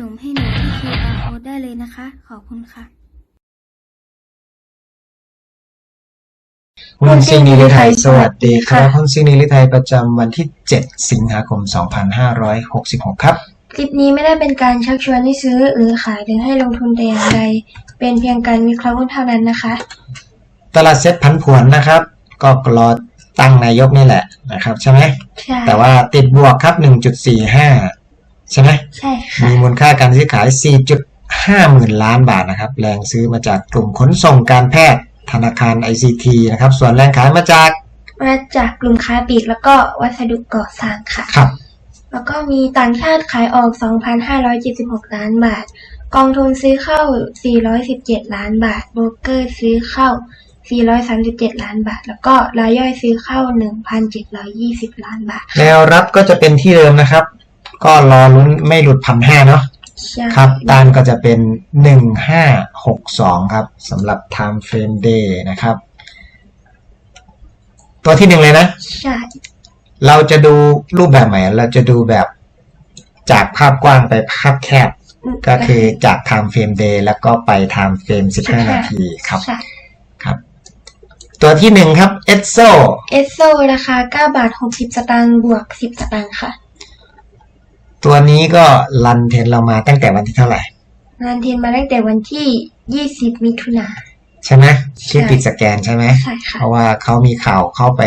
นมให้หนูที่ QR code ได้เลยนะคะ ขอบคุณค่ะหุ้นซิงนิลิไทยสวัสดีครับค่ะหุ้นซิงนิลิไทยประจำวันที่ 7 สิงหาคม 2566 ครับ คลิปนี้ไม่ได้เป็นการชักชวนให้ซื้อหรือขายหรือให้ลงทุนแต่อย่างใด เป็นเพียงการวิเคราะห์หุ้นเท่านั้นนะคะ ตลาดเซ็ตผันผวนนะครับ ก็รอตั้งนายกนี่แหละนะครับ ใช่ไหม ใช่แต่ว่าติดบวกครับ 1.45 ใช่ไหมใช่ค่ะมีมูลค่าการซื้อขาย 4.5หมื่นล้านบาทนะครับ แรงซื้อมาจากกลุ่มขนส่งการแพทย์ธนาคาร ICT นะครับ ส่วนแรงขายมาจากมาจากกลุ่มค้าปลีกแล้วก็วัสดุก่อสร้างค่ะ ครับ แล้วก็มีต่างชาติขายออก 2,576 ล้านบาท กองทุนซื้อเข้า 417 ล้านบาท โบรกเกอร์ซื้อเข้า 437 ล้านบาท แล้วก็รายย่อยซื้อเข้า 1,720 ล้านบาท แนวรับก็จะเป็นที่เดิมนะครับ ก็รอลุ้นไม่หลุดพันห้าเนาะใช่ครับต้านก็จะเป็น 1562 ครับสำหรับ time frame day นะครับ ตัวที่หนึ่งเลยนะ ใช่ เราจะดูรูปแบบไหนเราจะดูแบบจากภาพกว้างไปภาพแคบ ก็คือจาก time frame day แล้วก็ไป time frame 15 นาทีครับใช่ครับ ตัวที่หนึ่งครับ e s o เอสโซราคา 9 บาท 60 สตางค์บวก 10 สตางค์ค่ะ ตัวนี้ก็รันเทรนเรามาตั้งแต่วันที่เท่าไหร่งานเทรนมาตั้งแต่วันที่ 20 มิถุนา ใช่ไหมที่ใช่ปิดสแกนใช่ไหมใช่ค่ะ เพราะว่าเขามีข่าวเข้าไป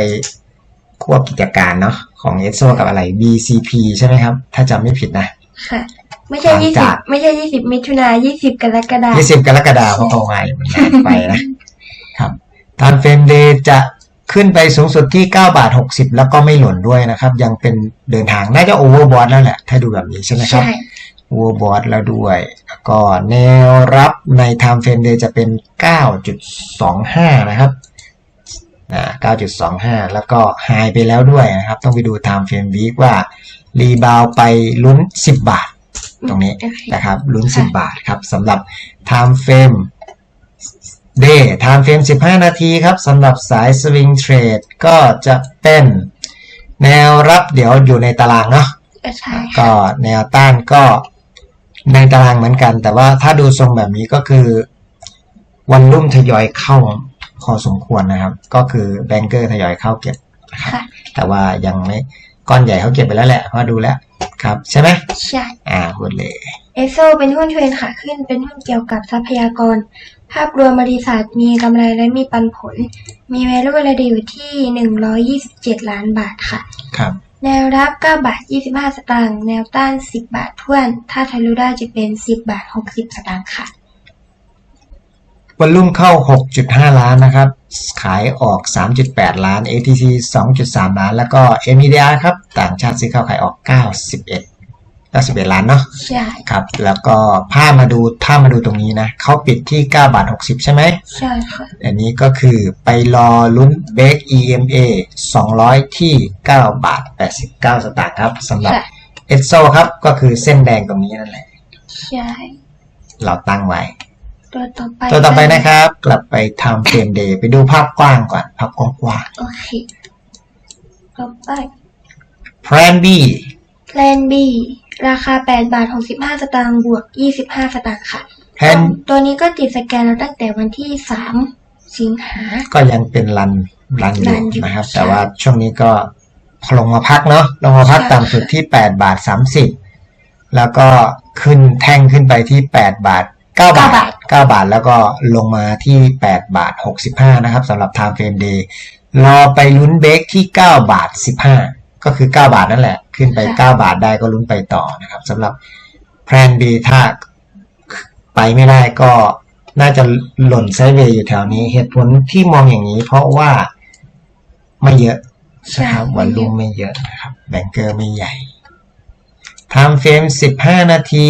ควบกิจการเนาะของเอสโซกับอะไร BCP ใช่ไหมครับ ถ้าจำไม่ผิดนะ ค่ะ ไม่ใช่ หลังจาก 20 ไม่ใช่ 20 มิถุนา20 กรกฎาคม 20 กรกฎาคมเพราะเอาไว้มันนานไปนะ ครับทานเฟรมเดย์จะ ขึ้นไปสูงสุดที่ 9 บาท 60 แล้วก็ไม่หล่นด้วยนะครับ ยังเป็นเดินทางน่าจะโอเวอร์บอทแล้วแหละ ถ้าดูแบบนี้ใช่ไหมครับใช่โอเวอร์บอทแล้วด้วย แล้วก็แนวรับใน time frame day จะเป็น 9.25 นะครับอ่า9.25 แล้วก็หายไปแล้วด้วยนะครับ ต้องไปดู time frame week ว่า รีบาวไปลุ้น 10 บาท ตรงนี้โอเคนะครับลุ้นค่ะ10 บาทครับสำหรับ time frame day time frame 15 นาทีครับสำหรับสาย swing trade ก็จะเป็นแนวรับเดี๋ยวอยู่ในตารางเนาะใช่ค่ะก็แนวต้านก็ในตารางเหมือนกัน แต่ว่าถ้าดูทรงแบบนี้ก็คือ วันรุ่มทยอยเข้าพอสมควรนะครับ ก็คือแบงเกอร์ทยอยเข้าเก็บนะครับค่ะแต่ว่ายังไม่ก้อนใหญ่เขาเก็บไปแล้วแหละเพราะดูแล้วครับ ใช่ไหมใช่อ่าพูดเลยเอสโซเป็นหุ้นเทรนขาขึ้นเป็นหุ้นเกี่ยวกับทรัพยากร ภาพรวมบริษัทมีกำไรและมีปันผล มี value เวลาดีอยู่ที่ 127 ล้านบาทค่ะ ครับ แนวรับ 9 บาท 25 สตางค์ แนวต้าน 10 บาทท้วน ถ้าทะลุได้จะเป็น 10 บาท 60 สตางค์ค่ะ วันรุ่มเข้า 6.5 ล้านนะครับ ขายออก 3.8 ล้าน ATC 2.3 ล้าน แล้วก็ MDR ครับ ต่างชาติซื้อเข้าขายออก 91 91 ล้านเนาะใช่ครับ แล้วก็ถ้ามาดูถ้ามาดูตรงนี้นะเขาปิดที่ 9 บาท 60 ใช่ไหมใช่ค่ะอันนี้ก็คือไปรอลุ้นเบรก EMA 200 ที่ 9 บาท 89 สตางค์ครับสำหรับค่ะเอสโซครับก็คือเส้นแดงตรงนี้นั่นแหละ ใช่ เราตั้งไว้ ตัวต่อไปตัวต่อไปนะครับ กลับไปทำเฟรมเดย์ไปดูภาพกว้างก่อน ภาพกว้างโอเคต่อไปๆ Plan B Plan B ราคา 8 บาท 65 สตางค์บวก 25 สตางค์ค่ะ Plan ตัวนี้ก็ติดสแกนเราตั้งแต่วันที่ 3 สิงหา ก็ยังเป็นรันรันอรัยู่นอยู่นะครับ ใช่ แต่ว่าช่วงนี้ก็ลงมาพักเนาะลงมาพักใช่ต่ำสุดที่ 8 บาท 30 แล้วก็ขึ้นแท่งขึ้นไปที่ 8 บาท 9 บาท 9 บาทแล้วก็ลงมาที่ 8 บาท 65 นะครับสำหรับ Time Frame Day รอไปลุ้นเบรกที่ 9 บาท 15 ก็คือ 9 บาทนั่นแหละ ขึ้นไป 9 บาทได้ก็ลุ้นไปต่อนะครับสำหรับ Plan B ถ้าไปไม่ได้ก็น่าจะหล่นไซด์เวย์อยู่แถวนี้ เหตุผลที่มองอย่างนี้ เพราะว่าไม่เยอะใช่นะครับวันลุ่มไม่เยอะนะครับ แบงเกอร์ไม่ใหญ่ทำเฟรม 15 นาที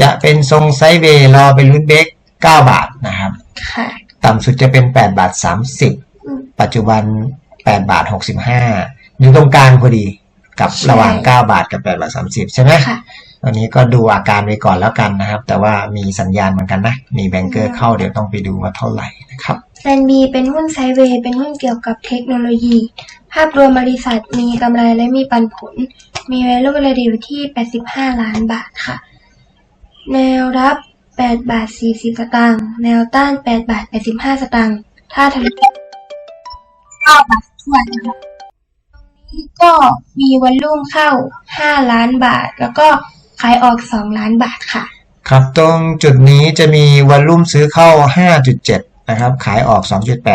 จะเป็นทรงไซด์เวย์รอไปลุ้นเบรก9บาทนะครับค่ะต่ำสุดจะเป็น 8 บาทอืม30 ปัจจุบัน 8 บาท 65 อยู่ตรงกลางพอดี กับใช่ระหว่าง 9 บาทกับ8บาท30 ใช่ไหมค่ะตอนนี้ก็ดูอาการไว้ก่อนแล้วกันนะครับ แต่ว่ามีสัญญาณเหมือนกันนะ มีแบงเกอร์เข้าเดี๋ยวต้องไปดูว่าเท่าไหร่นะครับแ a n B เป็นหุ้นไซด์เวย์เป็นหุ้นเกี่ยวกับเทคโนโลยี ภาพรวมบริษัทมีกำไรและมีปันผล มี value เวลาดีอยู่ที่ 85 ล้านบาทค่ะ แนวรับ 8 บาท 40 สตางค์แนวต้าน 8 บาท 85 สตางค์ถ้าทะลุ9บาททวนนะคะตรงนี้ ก็มีวอลลุ่มเข้า 5 ล้านบาท แล้วก็ขายออก 2 ล้านบาทค่ะ ครับ ตรงจุดนี้จะมีวอลลุ่มซื้อเข้า 5.7 นะครับ ขายออก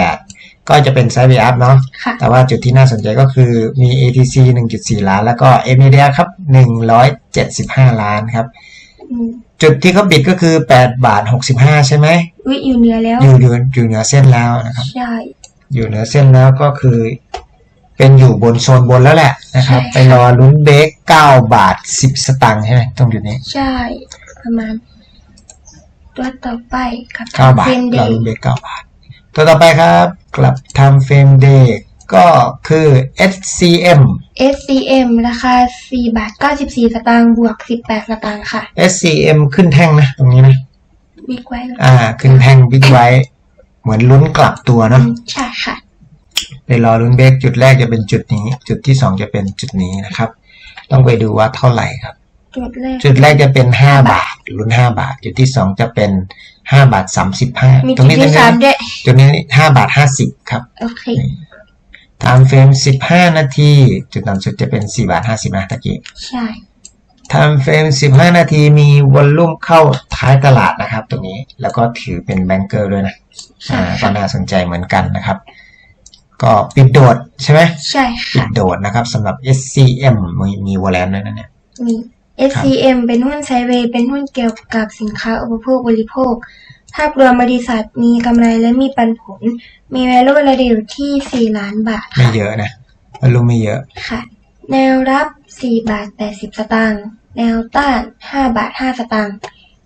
2.8 ก็จะเป็นไซด์เวอัพเนาะค่ะแต่ว่าจุดที่น่าสนใจก็คือมี ATC 1.4 ล้าน แล้วก็ NVIDIA ครับ 175 ล้านครับอืมจุดที่เขาบิดก็คือ 8 บาท 65 ใช่ไหมวิอยู่เหนือแล้ว อยู่อยู่อยู่เหนือเส้นแล้วนะครับ ใช่ อยู่เหนือเส้นแล้วก็คือ เป็นอยู่บนโซนบนแล้วแหละนะครับ ใช่ค่ะ ไปรอลุ้นเบรก9บาท10สตางค์ใช่ไหมตรงจุดนี้ใช่ ประมาณ ตัวต่อไปกับ9บาทเฟรมเดรอย์ลุ้นเบรก9บาท ตัวต่อไปครับกลับทำเฟรมเดย์ก็คือ SCM SCM ราคา4บาท94 สตางค์บวก 18 สตางค์ค่ะ SCM ขึ้นแท่งนะ ตรงนี้นะบิ๊กไว้อ่า ขึ้นแท่งบิ๊กไว้ เหมือนลุ้นกลับตัวเนาะ ใช่ค่ะ ไปรอลุ้นเบรกจุดแรกจะเป็นจุดนี้ จุดที่สองจะเป็นจุดนี้นะครับ ต้องไปดูว่าเท่าไหร่ครับ จุดแรกจุดแรกจะเป็นห้าบาทลุ้นห้าบาท จุดที่สองจะเป็นห้าบาทสามสิบห้ามีตรจุงดนี้ตรงที่สามนี้ด้วยจุดนี้ห้าบาทห้าสิบครับ โอเคไทม์เฟรมสิบห้านาที จุดต่ำสุดจะเป็นสี่บาทห้าสิบนะตะกี้ใช่ไทม์เฟรมสิบห้านาทีมีวอลลุ่มเข้าท้ายตลาดนะครับ ตรงนี้แล้วก็ถือเป็นแบงเกอร์ด้วยนะใช่อ่าก็ค่ะน่าสนใจเหมือนกันนะครับ ก็ปิดโดดใช่ไหมใช่ปิค่ะ ดโดดนะครับสำหรับ SCM มีมีวอลเลนด้วยนะเนี่ย มี SCM เป็นหุ้นไซด์เวย์เป็นหุ้นเกี่ยวกับสินค้าอุปโภคบริโภค ภาพรวมบริษัทมีกำไรและมีปันผล มี value ระดับที่ 4 ล้านบาทไม่ค่ะเยอะนะวอลลุ่มไม่เยอะ ค่ะ แนวรับ 4 บาท 80 สตางค์ แนวต้าน 5 บาท 5 สตางค์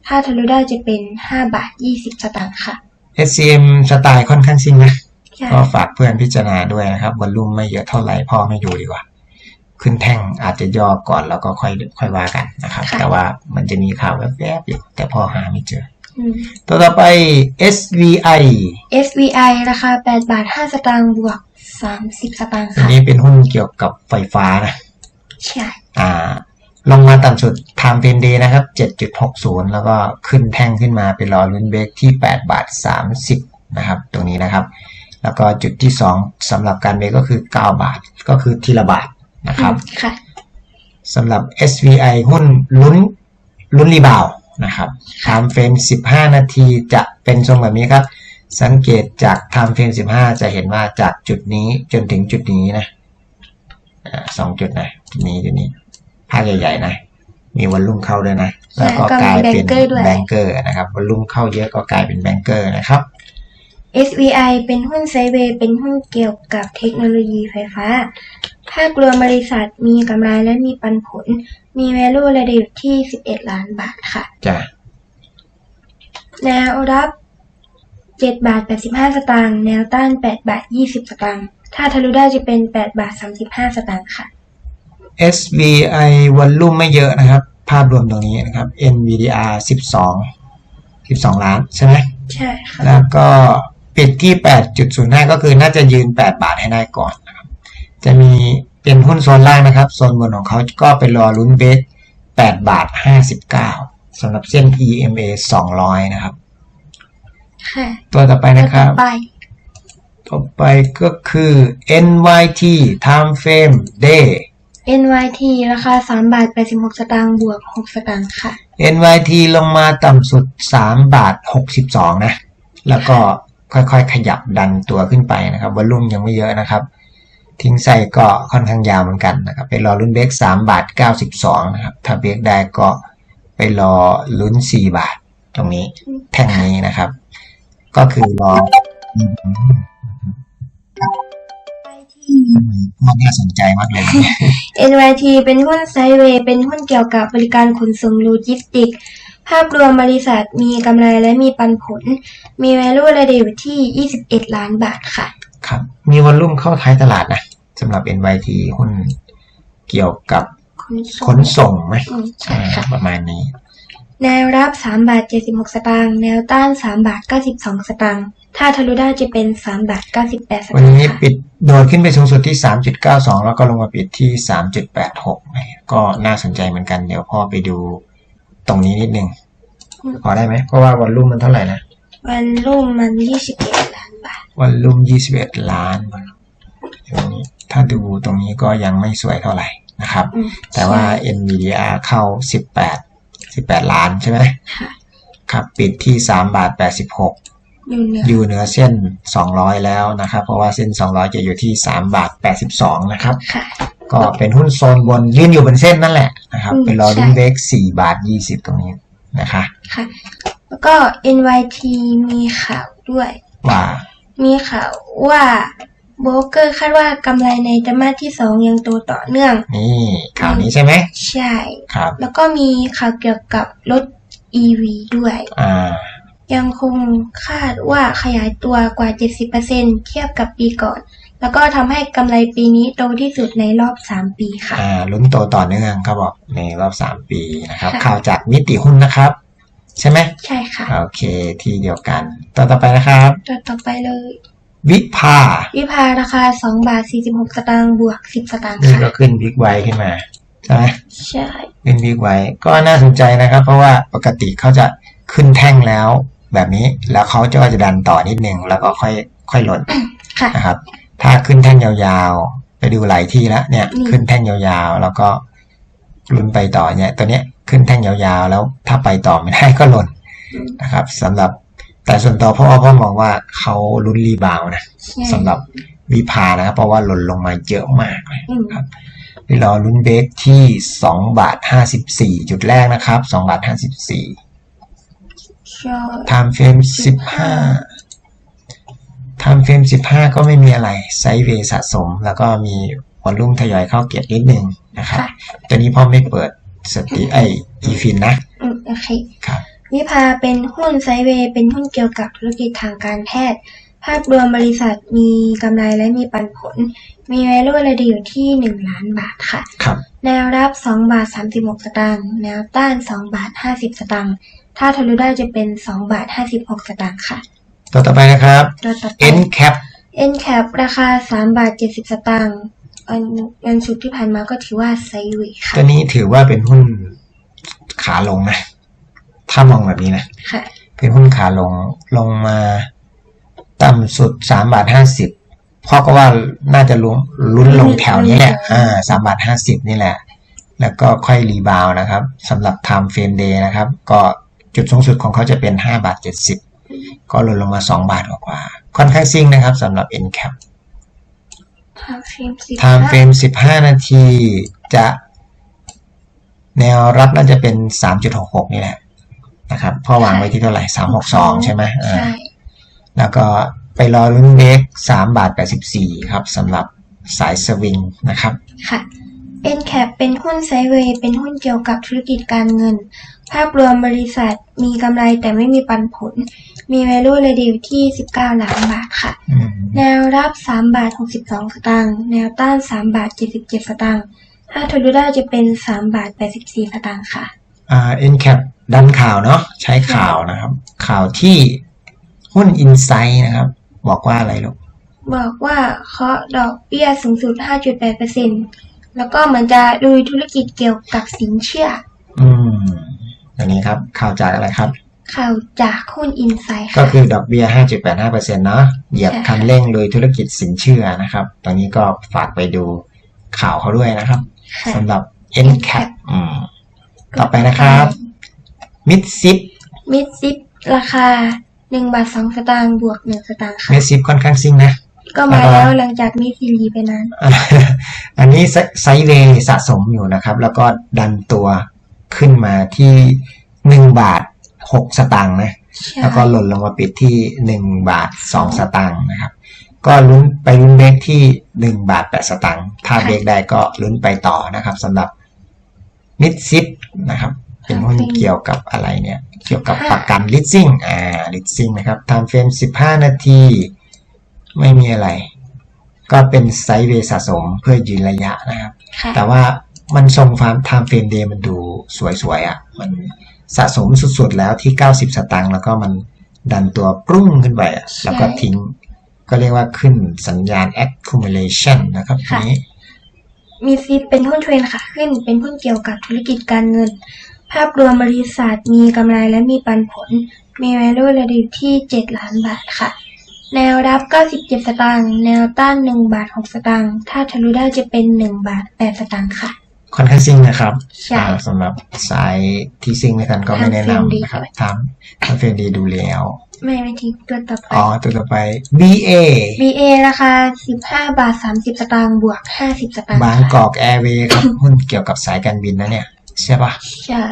ถ้าทะลุได้จะเป็น 5 บาท 20 สตางค์ค่ะ SCM สไตล์ค่อนข้างซิ่งนะใช่ ก็ฝากเพื่อนพิจารณาด้วยนะครับวอลลุ่มไม่เยอะเท่าไหร่พ่อไม่อยู่ดีกว่า ขึ้นแท่งอาจจะย่อก่อนแล้วก็ค่อยค่อยว่ากันนะครับ แต่ว่ามันจะมีข่าวแวบๆอยู่แต่พ่อหาไม่เจออืมตัวต่อไป SVI SVI ราคา8บาท5สตางค์บวก 30 สตางค์อันค่ะนี้เป็นหุ้นเกี่ยวกับไฟฟ้านะ ใช่ อ่า ลงมาต่ำสุด Time Frame Day นะครับ 7.60 แล้วก็ขึ้นแท่งขึ้นมาเป็นรอลุ้นเบรกที่ 8 บาท 30 นะครับ ตรงนี้นะครับ แล้วก็จุดที่2สำหรับการเบรกก็คือ 9 บาท ก็คือทีละบาทนะครับค่ะสำหรับ SVI หุ้นลุ้นลุ้นรีบาวด์นะครับ Time Frame 15 นาทีจะเป็นทรงแบบนี้ครับ สังเกตจาก Time Frame 15 จะเห็นว่าจากจุดนี้จนถึงจุดนี้นะอ่าสองจุดนะจุดนี้จุดนี้ภาคใหญ่ๆนะ มีวอลลุ่มเข้าด้วยนะ แล้วก็กลายเป็นแล้วก็มี banker ด้วยแบงเกอร์นะครับวอลลุ่มเข้าเยอะก็กลายเป็นแบงเกอร์นะครับ SVI เป็นหุ้นไซด์เวย์เป็นหุ้นเกี่ยวกับเทคโนโลยีไฟฟ้า ภาพรวมบริษัทมีกำไรและมีปันผล มี value ระดับที่ 11 ล้านบาทค่ะ จ้ะ แนวรับ7บาท85 สตางค์ แนวต้าน8บาท20 สตางค์ ถ้าทะลุได้จะเป็น8บาท35 สตางค์ค่ะ SVI วอลลุ่มไม่เยอะนะครับ ภาพรวมตรงนี้นะครับ NVDR 12 12 ล้านใช่ไหม ใช่ค่ะ แล้วก็ ปิดที่ 8.05 ก็คือน่าจะยืน 8 บาทให้ได้ก่อนนะครับ จะมีเป็นหุ้นโซนล่างนะครับ โซนบนของเขาก็ไปรอลุ้นเบส8บาท 59สำหรับเส้น EMA 200 นะครับ ค่ะ ตัวต่อไปนะครับต่อไป ต่อไปก็คือ NYT Time Frame Day NYT ราคา3บาท86 สตางค์บวก 6 สตางค์ค่ะ NYT ลงมาต่ำสุด 3 บาท 62 นะ แล้วก็ ค่อยๆ ขยับดันตัวขึ้นไปนะครับวอลลุ่มยังไม่เยอะนะครับ ทิ้งใส่ก็ค่อนข้างยาวเหมือนกันนะครับไปรอลุ้นเบรก3บาท 92 นะครับ ถ้าเบรกได้ก็ไปรอลุ้น 4 บาท ตรงนี้แท่งนี้นะครับ ก็คือรอมันน่าสนใจมากเลยนะ NYT เป็นหุ้นไซด์เวย์เป็นหุ้นเกี่ยวกับบริการขนส่งโลจิสติกส์ ภาพรวมบริษัทมีกำไรและมีปันผล มี value ระดับที่ 21 ล้านบาทค่ะ ครับ มีวอลลุ่มเข้าท้ายตลาดนะสำหรับ NYT หุ้นเกี่ยวกับขนขนส่งไหมอืมใช่ค่ะประมาณนี้ แนวรับ 3 บาท 76 สตางค์แนวต้าน 3 บาท 92 สตางค์ถ้าทะลุได้จะเป็น 3 บาท 98 สวันตางค์นี้ค่ะปิดโดดขึ้นไปสูงสุดที่ 3.92 แล้วก็ลงมาปิดที่ 3.86นะก็น่าสนใจเหมือนกัน เดี๋ยวพ่อไปดู ตรงนี้นิดนึงพอได้ไหมเพราะว่าวอลลุ่มมันเท่าไหร่นะวันรุ่มมันยี่สิบเอ็ดล้านบาท วอลลุ่มยี่สิบเอ็ดล้านตรงนี้ถ้าดูตรงนี้ก็ยังไม่สวยเท่าไหร่นะครับ อืมแต่ว่า NVIDIA เข้า 18 18 ล้านใช่ไหมค่ะครับปิดที่ 3 บาท 86 อยู่เหนืออยู่เหนือเส้น 200 แล้วนะครับ เพราะว่าเส้น 200 จะอยู่ที่ 3 บาท 82 นะครับ ค่ะ ก็เป็นหุ้นโซนบนยืนอยู่บนเส้นนั่นแหละนะครับอืมไปรอรุ่นใช่เบรก4บาท20ตรงนี้นะคะ ค่ะ แล้วก็ NYT มีข่าวด้วย ว่า มีข่าวว่าโบรกเกอร์คาดว่ากำไรในไตรมาสที่สองยังโตต่อเนื่อง นี่ข่าวนี้ใช่ไหม ใช่ ครับ แล้วก็มีข่าวเกี่ยวกับรถ EV ด้วย อ่า ยังคงคาดว่าขยายตัวกว่า 70%เทียบกับปีก่อน แล้วก็ทำให้กำไรปีนี้โตที่สุดในรอบ 3 ปีค่ะ อ่าลุ้นโตต่อเนื่องเขาบอกในรอบ 3 ปีนะครับ ค่ะ ข่าวจากนิติหุ้นนะครับ ใช่ไหมใช่ค่ะ โอเคที่เดียวกันต่อต่อไปนะครับ ตัวต่อไปเลย วิภาวิภาราคา 2 บาท 46 สตางค์บวก 10 สตางค์นี่ค่ะ ก็ขึ้นบิ๊กไวขึ้นมาใช่ไหม ใช่ขึ้นบิ๊กไวก็น่าสนใจนะครับ เพราะว่าปกติเขาจะขึ้นแท่งแล้ว แบบนี้แล้วเขาจะก็จะดันต่อนิดนึงแล้วก็ค่อยค่อยหล่นค่ะ นะครับ ถ้าขึ้นแท่งยาวๆ ไปดูหลายที่แล้วเนี่ยนี่ขึ้นแท่งยาวๆ แล้วก็ลุ้นไปต่อเนี่ย ตัวเนี้ยขึ้นแท่งยาวๆ แล้วถ้าไปต่อไม่ได้ก็หล่นนะครับสำหรับแต่ส่วนตัวพ่อพ่อมองว่าเขาลุ้นรีบาวด์นะใช่สำหรับวิภานะครับเพราะว่าหล่นลงมาเยอะมากเลยอืมครับไปรอลุ้นเบรกที่สองบาทห้าสิบสี่จุดแรกนะครับสองบาทห้าสิบสี่ใช่ไทม์เฟรมสิบห้าไทม์เฟรมสิบห้าก็ไม่มีอะไรไซด์เวย์สะสม แล้วก็มีวอลลุ่มทยอยเข้าเก็บนิดนึงนะครับค่ะตัวนี้พ่อไม่เปิดสติไออีฟินนะอืมโอเคครับวิภาเป็นหุ้นไซด์เวย์เป็นหุ้นเกี่ยวกับธุรกิจทางการแพทย์ ภาพรวมบริษัทมีกำไรและมีปันผล มี value ระดีอยู่ที่ 1 ล้านบาทค่ะ ครับแนวรับ 2 บาท 36 สตางค์ แนวต้าน 2 บาท 50 สตางค์ ถ้าทะลุได้จะเป็น 2 บาท 56 สตางค์ค่ะ ตัวต่อไปนะครับ ตัวต่อไป N cap NCAP ราคา3บาท70 สตางค์วันวันศุกร์ที่ผ่านมาก็ถือว่าไซด์เวย์ค่ะตัวนี้ถือว่าเป็นหุ้นขาลงนะ ถ้ามองแบบนี้นะ ค่ะ เป็นหุ้นขาลงลงมาต่ำสุดสามบาทห้าสิบเพราะก็ว่าน่าจะลุ้นลุ้นลงแถวนี้แหละอ่าสามบาทห้าสิบนี่แหละ แล้วก็ค่อยรีบาวด์นะครับสำหรับ time frame day นะครับ ก็จุดสูงสุดของเขาจะเป็นห้าบาทเจ็ดสิบ ก็ลดลงมาสองบาทกว่าๆค่อนข้างซิ่งนะครับสำหรับ NCAP Time frame time 15 frame สิบห้านาทีจะ แนวรับน่าจะเป็นสามจุดหกหกนี่แหละนะครับพ่อวางไว้ที่เท่าไหร่สามหกสองใช่ไหมอ่าใช่แล้วก็ไปรอรุ่นเด็กสามบาทแปดสิบสี่ครับสำหรับสายสวิงนะครับ ค่ะ NCAP เป็นหุ้นไซด์เวย์เป็นหุ้นเกี่ยวกับธุรกิจการเงิน ภาพรวมบริษัทมีกำไรแต่ไม่มีปันผล มี value ระดีอยู่ที่ 19 ล้านบาทค่ะอืมแนวรับ 3 บาท 62 สตางค์ แนวต้าน 3 บาท 77 สตางค์ถ้าทะลุได้จะเป็น 3 บาท 84 สตางค์ค่ะ อ่า NCAP ดันข่าวเนาะ ใช้ข่าวนะครับ ข่าวที่หุ้น Insight นะครับ บอกว่าอะไรลูก บอกว่าเคาะดอกเบี้ยสูงสุด 5.8%แล้วก็เหมือนจะลุยธุรกิจเกี่ยวกับสินเชื่อ อืมอันนี้ครับ ข่าวจากอะไรครับ ข่าวจากหุ้นอินไซด์ก็ค่ะ คือดอกเบี้ย 5.85%เนาะ เหยียบใช่ค่ะคันเร่งเลยธุรกิจสินเชื่อนะครับตรงนี้ก็ฝากไปดูข่าวเขาด้วยนะครับค่ะสำหรับ NCAP อืมต่อไปนะครับมิดซิปมิดซิปราคา1บาท2สตางค์บวก1สตางค์ค่ะมิดซิปค่อนข้างซิ่งนะ ก็มาแล้วหลังจากมิซีรีไปนานอันนี้ไซไซด์เวย์สะสมอยู่นะครับ แล้วก็ดันตัวขึ้นมาที่หนึ่งบาท หกสตางค์นะใช่แล้วก็หล่นลงมาปิดที่หนึ่งบาทสองสตางค์นะครับ ก็ลุ้นไปลุ้นเบรกที่หนึ่งบาทแปดสตางค์ ถ้าเบรกได้ก็ลุ้นไปต่อนะครับสำหรับมิดซิปนะครับ เป็นหุ้นเกี่ยวกับอะไรเนี่ย เกี่ยวกับประกันลิสซิ่งอ่าลิสซิ่งนะครับทำเฟรมสิบห้านาที ไม่มีอะไร ก็เป็นไซด์เวย์สะสมเพื่อยืนระยะนะครับค่ะแต่ว่ามันทรงฟาร์มไทม์เฟรมเดย์มันดูสวยๆอะ่ะ มัน สะสมสุดๆแล้วที่ 90 สตางค์แล้วก็มันดันตัวปรุ้งขึ้นไปอะใช่แล้วก็ทิ้ง ก็เรียกว่าขึ้นสัญญาณ accumulation นะครับค่ะนี้มีซิปเป็นหุ้นเทรนด์ค่ะขึ้น เป็นหุ้นเกี่ยวกับธุรกิจการเงินภภาพรวมบริษัทมีกำไรและมีปันผล มี value ระดับที่ 7 ล้านบาทค่ะ แนวรับ 97 สตางค์ แนวต้าน 1 บาท 6 สตางค์ ถ้าทะลุได้จะเป็น 1 บาท 8 สตางค์ค่ะ ค่อนข้างซิ่งนะครับใช่อ่าสำหรับสายที่ซิ่งด้วยกันก็ไม่แนะนำนะครับทำทำเฟรนดีดูแล้ว ไม่ไม่ทิ้งตัวต่อไปอ๋อตัวต่อไป BA BA ราคา 15 บาท 30 สตางค์บวก 50 สตางค์บางกค่ะอกแอร์เวย์ครับหุ้นเกี่ยวกับสายการบินนะเนี่ย ใช่ปะใช่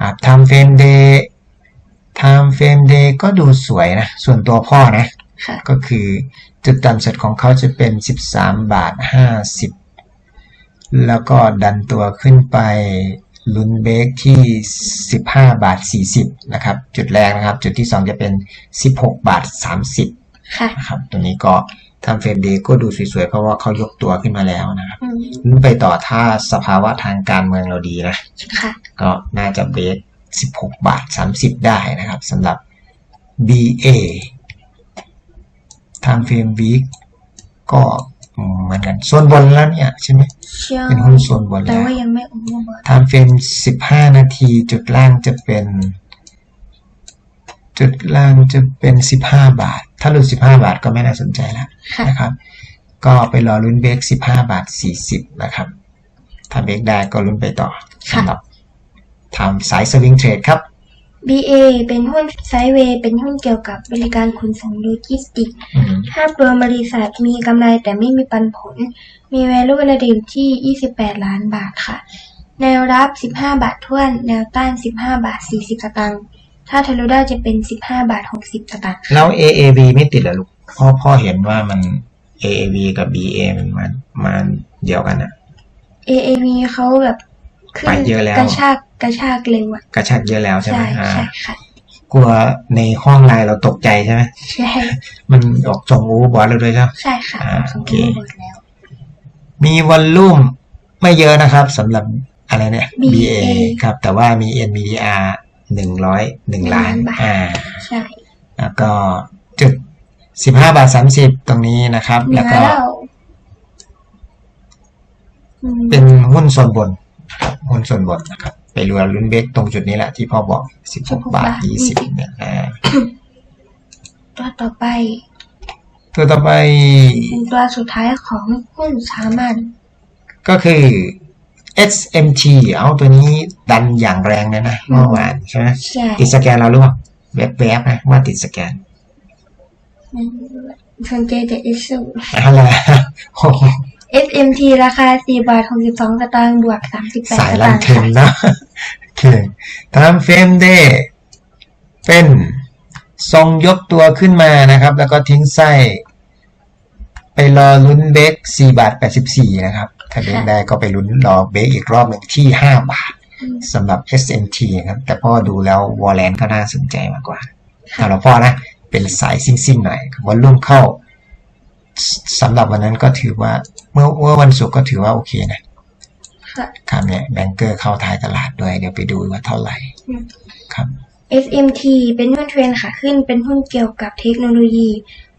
อ่าทำเฟรมเดย์ทำเฟรมเดย์ก็ดูสวยนะ ส่วนตัวพ่อนะค่ะก็คือจุดต่ำสุดของเขาจะเป็น 13 บาท 50 แล้วก็ดันตัวขึ้นไปลุ้นเบรกที่ 15 บาท 40 นะครับ จุดแรกนะครับ จุดที่ 2 จะเป็น 16 บาท 30ค่ะนะครับ ตัวนี้ก็ทำเฟรมเดย์ก็ดูสวยๆ เพราะว่าเขายกตัวขึ้นมาแล้วนะครับอืมลุ้นไปต่อถ้าสภาวะทางการเมืองเราดีนะค่ะก็น่าจะเบรก16 บาท 30 ได้นะครับสำหรับ BA ทางเฟรมวีคก็ เหมือนกัน ส่วนบนแล้วเนี่ยใช่ไหมเชื่อเป็นหุ้นส่วนบนแต่แล้วว่ายังไม่โอเวอร์บอททางเฟรม15นาทีจุดล่างจะเป็น จุดล่างจะเป็น15บาท ถ้าหลุด15บาทก็ไม่น่าสนใจแล้วค่ะนะครับ ก็ไปรอลุ้นเบรก15บาท40นะครับถ้าเบรกได้ก็ลุ้นไปต่อค่ะสำหรับทำสายสวิงเทรดครับ BA เป็นหุ้นไซด์เวย์เป็นหุ้นเกี่ยวกับบริการขนส่งโลจิสติกส์อืมภาพรวมบริษัทมีกำไรแต่ไม่มีปันผล มี value ระดับที่ 28 ล้านบาทค่ะ แนวรับ 15 บาทท้วน แนวต้าน 15 บาท 40 สตางค์ ถ้าทะลุได้จะเป็น 15 บาท 60 สตางค์ค่ะแล้ว AAV ไม่ติดเหรอลูกพ่อพ่อเห็นว่ามัน AAV กับ BA มันมันมันเดียวกันอะ AAV เขาแบบ ขึ้ไปนเยอะแล้วกระชากกระชากเร็วอะกระชักเยอะแล้วใช่ไหมใช่อ่าใช่ค่ะกลัวในห้องไลน์เราตกใจใช่ไหมใช่มันออกส่งอูบอสเราด้วยใช่ไหมใช่ค่ะอ่าผมโอเครู้หมดแล้วมีวอลลุ่มไม่เยอะนะครับสำหรับอะไรเนี่ย BA ครับ แต่ว่ามี NVDR หนึ่งร้อยหนึ่งล้านบาทอ่าใช่แล้วก็จุดสิบห้าบาทสามสิบตรงนี้นะครับมีแล้วก็แล้วอืมเป็นหุ้นส่วนบนครับ หุ้นส่วนบนนะครับไปรวมลุ้นเบรกตรงจุดนี้แหละที่พ่อบอกสิบหกบาทยี่สิบเนี่ยอ่าตัวต่อไป ตัวต่อไปเป็นตัวสุดท้ายของหุ้นสามัญก็คือ SMT เอาตัวนี้ดันอย่างแรงเลยนะเมื่อวานใช่ไหมใช่ติดสแกนเราหรือเปล่าแวบๆนะว่าติดสแกนสนใจแต่ S อะไรโอ้โห SMT ราคา 4 บาท 62 สตางค์ บวก 38สายสลัตานงค์เทนค่ะนะ โอเคทำเฟรมเดย์เป็นทรงยกตัวขึ้นมานะครับ แล้วก็ทิ้งไส้ ไปรอลุ้นเบรก4บาท 84 นะครับ ถ้าเบรกได้ก็ไปลุ้นรอเบรกอีกรอบหนึ่งที่ 5 บาทสำหรับ SMT ครับ แต่พ่อดูแล้ววอลเลนก็น่าสนใจมากกว่าสำหรับพ่อนะ เป็นสายซิ่งๆหน่อยวอลลุ่มเข้าสสำหรับวันนั้นก็ถือว่า เมื่อเมื่อวันศุกร์ก็ถือว่าโอเคนะค่ะ ครับเนี่ยแบงเกอร์เข้าท้ายตลาดด้วย เดี๋ยวไปดูว่าเท่าไหร่อืม ครับ SMT เป็นหุ้นเทรนด์ขาขึ้น เป็นหุ้นเกี่ยวกับเทคโนโลยี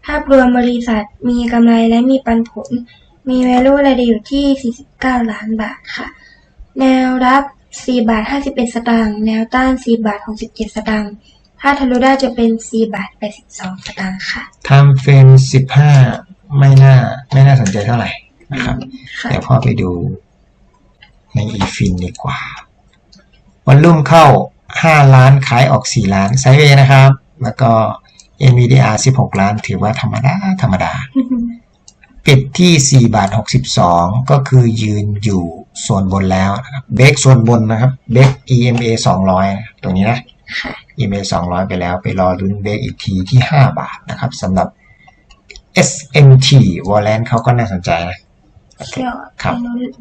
ภาพรวมบริษัทมีกำไรและมีปันผล มี value รายได้อยู่ที่ 49 ล้านบาทค่ะ แนวรับ 4 บาท 51 สตางค์ แนวต้าน 4 บาท 67 สตางค์ ถ้าทะลุได้จะเป็น 4 บาท 82 สตางค์ค่ะ ทำเฟรมสิบห้าไม่น่า ไม่น่าสนใจเท่าไหร่ นะครับค่ะเดี๋ยวพ่อไปดูในอีฟินดีกว่า วันรุ่มเข้า 5 ล้านขายออก 4 ล้านไซด์เวย์นะครับ แล้วก็ NVDR 16 ล้านถือว่าธรรมดา ธรรมดา ปิดที่ 4 บาท 62 ก็คือยืนอยู่ส่วนบนแล้วนะครับเบรกส่วนบนนะครับเบรก EMA 200นะครับตรงนี้นะค่ะ EMA 200 ไปแล้วไปรอลุ้นเบรกอีกทีที่ 5 บาทนะครับสำหรับ SMT w a l l a n เขาก็น่าสนใจนะ เชื่อครับ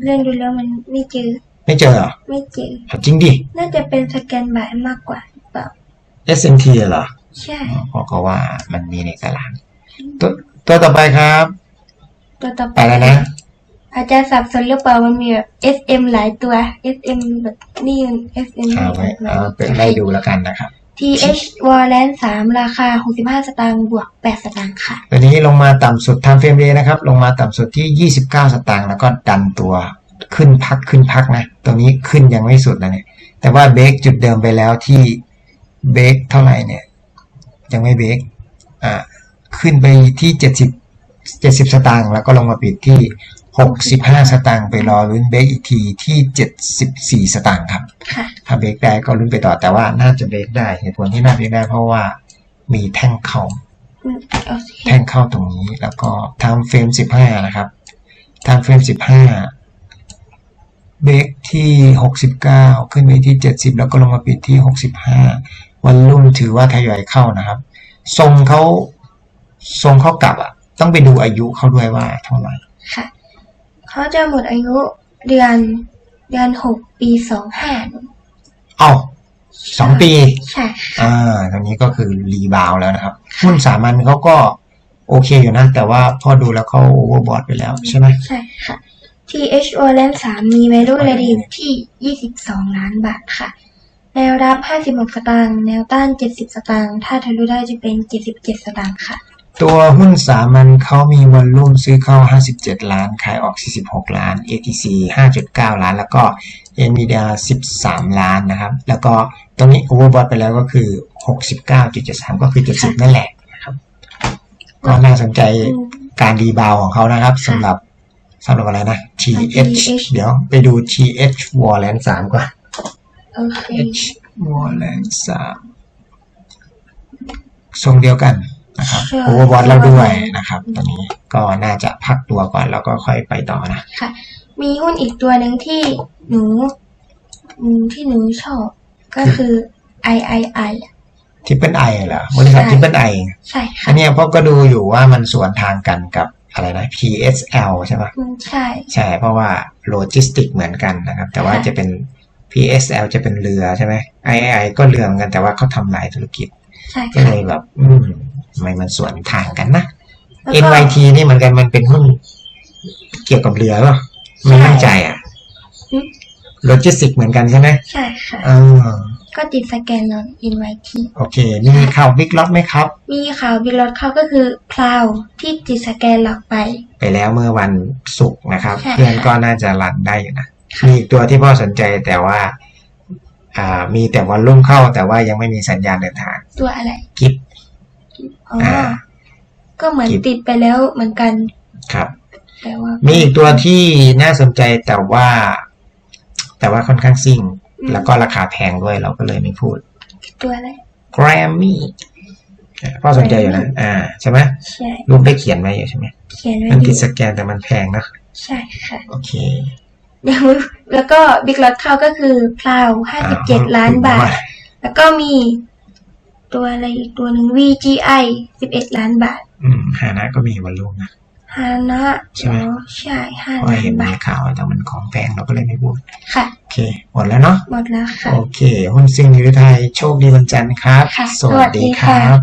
เรื่องดูแล้วมันไม่เจอ ไม่เจอเหรอไม่เจอเอาจริงดิ น่าจะเป็นสแกนบายมากกว่าหรือเปล่า SMT เหรอ ใช่พ่อก็ว่ามันมีในตลาดตัวตัวต่อไปครับ ตัวต่อไปไปแล้วนะ อาจจะสับสนหรือเปล่ามันมีแบบ SM หลายตัว SM แบบนี่ SM เอาไว้เอาไปไล่ดูแล้วกันนะครับ TH w a r l a n 3ราคา65สตางค์บวก8สตางค์ค่ะ ตัวนี้ลงมาต่ำสุดทำเฟรมเดย์นะครับ ลงมาต่ำสุดที่ 29 สตางค์แล้วก็ดันตัวขึ้นพักขึ้นพักนะตรงนี้ขึ้นยังไม่สุดนะเนี่ย แต่ว่าเบรกจุดเดิมไปแล้วที่เบรกเท่าไหร่เนี่ย ยังไม่เบรกอ่าขึ้นไปที่เจ็ดสิบเจ็ดสิบสตางค์แล้วก็ลงมาปิดที่ หกสิบห้าสตางค์ไปรอลุ้นเบรกอีกทีที่เจ็ดสิบสี่สตางค์ครับค่ะถ้าเบรกได้ก็ลุ้นไปต่อแต่ว่าน่าจะเบรกได้เหตุผลที่น่าเบรกได้เพราะว่ามีแท่งเข้าอืมโอเคแท่งเข้าตรงนี้แล้วก็ทำเฟรมสิบห้านะครับทำเฟรมสิบห้าเบรกที่หกสิบเก้าขึ้นไปที่เจ็ดสิบแล้วก็ลงมาปิดที่หกสิบห้าวันรุ่มถือว่าทยอยเข้านะครับ ทรงเขาทรงเขากลับอะต้องไปดูอายุเขาด้วยว่าเท่าไหร่ค่ะ เขาจะหมดอายุเดือนเดือนหกปีสองห้าเอ้าสองปี ใช่อ่าตรงนี้ก็คือรีบาวแล้วนะครับ หุ้นสามัญเขาก็โอเคอยู่นะ แต่ว่าพอดูแล้วเขาโอเวอร์บอทไปแล้วใช่ไหมใช่ค่ะ TH o l a n 3มี value ready อยู่ที่ 22 ล้านบาทค่ะ แนวรับ 56 สตางค์ แนวต้าน 70 สตางค์ ถ้าทะลุได้จะเป็น 77 สตางค์ค่ะ ตัวหุ้นสามัญเขามีวอลลุ่มซื้อเข้า 57 ล้าน ขายออก 46 ล้าน ATC 5.9 ล้าน แล้วก็ NVIDIA 13 ล้านนะครับ แล้วก็ตรงนี้โอเวอร์บอทไปแล้วก็คือ 69.73 ก็คือ 70 นั่นแหละนะครับก็น่าสนใจการรีบาวของเขานะครับสำหรับสำหรับอะไรนะ TH เดี๋ยวไปดู TH Warland 3ก่อนโอเค H Warland 3ทรงเดียวกัน นะครับใช่โอเวอร์บอทแล้วด้วยนะครับ ตอนนี้ก็น่าจะพักตัวก่อนแล้วก็ค่อยไปต่อนะค่ะ มีหุ้นอีกตัวหนึ่งที่หนูอืมที่หนูชอบ ก็คือ III ทิปเปิลไอเหรอบริษัทใช่ทิปเปิลไอใช่ค่ะอันเนี้ยเพราะก็ดูอยู่ว่ามันสวนทางกันกับอะไรนะ PSL ใช่ไหมอืมใช่ ใช่ เพราะว่าโลจิสติกเหมือนกันนะครับ แต่ว่าค่ะจะเป็น PSL จะเป็นเรือใช่ไหม II ก็เรือเหมือนกันแต่ว่าเขาทำหลายธุรกิจใช่ก็ค่ะเลยแบบ อืม ทำไมมันสวนทางกันนะแล้วก็ NYT นี่เหมือนกันมันเป็นหุ้นเกี่ยวกับเรือป่ะไม่มั่นใจอะอืมโลจิสติกเหมือนกันใช่ไหมใช่ค่ะอ่าก็ติดสแกนนอน NYT โอเค มีข่าวบิ๊กล็อตไหมครับ มีข่าวบิลลอดเขาก็คือพลาวที่ติดสแกนหลอกไป ไปแล้วเมื่อวันศุกร์นะครับใช่ค่ะเพื่อนก็น่าจะรันได้อยู่นะ มีอีกตัวที่พ่อสนใจแต่ว่า อ่า มีแต่วันรุ่งเข้าแต่ว่ายังไม่มีสัญญาณเดินทาง ตัวอะไร กิฟ อ๋ออาก็เหมือนกิฟติดไปแล้วเหมือนกัน ครับ แต่ว่ามีมีอีกตัวที่น่าสนใจแต่ว่า แต่ว่าค่อนข้างซิ่ง แล้วก็ราคาแพงด้วยเราก็เลยไม่พูด ตัวอะไร Grammy อ่าพ่อสนใจอยู่นะ อ่า ใช่ไหมใช่รูปได้เขียนไว้อยู่ใช่ไหมเขียนไว้มันอติดยู่สแกนแต่มันแพงนะใช่ค่ะ โอเคเดี๋ยวแล้วก็บิ๊กลอตเข้าก็คือพลาวห้าสิบเจ็ดอ่ล้านบาท แล้วก็มี ตัวอะไรอีกตัวหนึ่ง VGI สิบเอ็ดล้านบาท อืมฮานะก็มีวันรุ่งนะ ฮานะใช่ไหม อ๋อใช่ห้าเพราะล้านเห็นบามีท ข่าวแต่มันของแพงเราก็เลยไม่พูด ค่ะ โอเค หมดแล้วเนาะ หมดแล้วค่ะ โอเคหุ้นซิ่งนิวไทย โชคดีวันจันทร์ครับ ค่ะสวัสดีสวัสดีคค่ะรับ